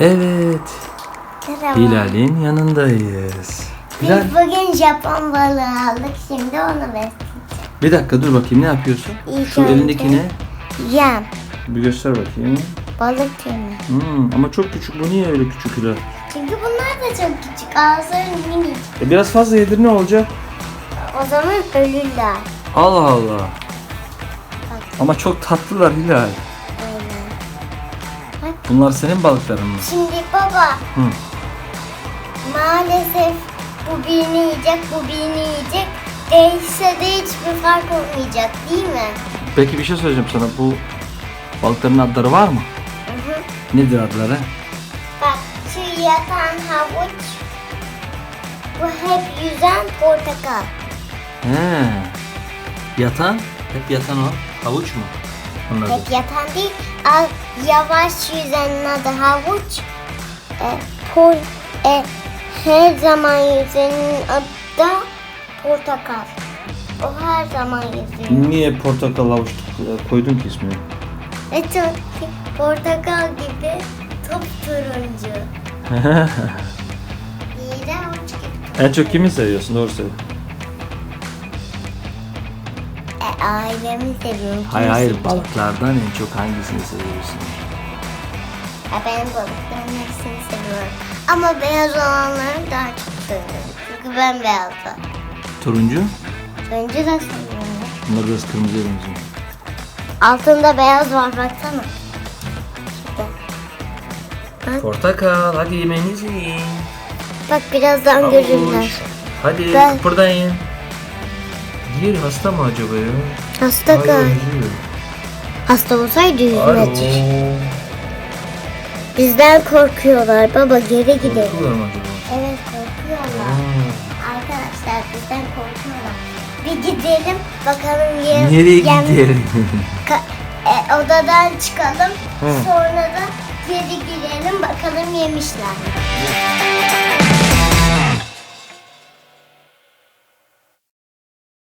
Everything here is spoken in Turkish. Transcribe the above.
Evet. Merhaba. Hilal'in yanındayız. Hilal. Biz bugün Japon balığı aldık. Şimdi onu besleyeceğiz. Bir dakika dur bakayım ne yapıyorsun? İlk Şu önce- elindeki ne? Yem. Bir göster bakayım. Balık tüyümü. Hmm, ama çok küçük. Bu niye öyle küçük Hilal? Çünkü bunlar da çok küçük. Ağızları minik. E biraz fazla yedir ne olacak? O zaman ölürler. Allah Allah. Ama çok tatlılar Hilal. Bunlar senin balıkların mı? Şimdi baba Hı. maalesef bu birini yiyecek, bu birini yiyecek. Değişse de hiçbir fark olmayacak değil mi? Peki bir şey söyleyeceğim sana. Bu balıkların adları var mı? Hı hı. Nedir adları? Bak şu yatan havuç. Bu hep yüzen portakal. He. Yatan? Hep yatan o. Havuç mu? Anladım. Hep yatan değil. Al, yavaş yüzenin adı havuç. E, pol, e, her zaman yüzenin adı da portakal. O her zaman yüzüyor. Niye portakal havuç koydun ki ismini? Ve çok portakal gibi top turuncu. İyi de havuç gibi. en çok kimi seviyorsun? Doğru söyle. Ailemi seviyorum. Hayır hayır balıklardan en çok hangisini seviyorsun? Ya ben balıkların hepsini seviyorum. Ama beyaz olanları daha çok seviyorum. Çünkü ben beyazım. Turuncu? Turuncu da seviyorum. Bunlar biraz kırmızıya benziyor. Altında beyaz var baksana. Şurada. Portakal hadi yemeğinizi yiyin. Bak birazdan görürler. Hadi Ben- kıpırdayın. Diğeri hasta mı acaba ya? Hasta üzülüyor. Hasta olsaydı Alo. Bizden korkuyorlar. Baba geri gidelim. Korkuyorlar mı acaba? Evet korkuyorlar. Aa. Arkadaşlar bizden korkuyorlar. Bir gidelim bakalım yem, Nereye yem- gidelim? Ka- e, odadan çıkalım. Hı. Sonra da geri girelim bakalım yemişler. mi?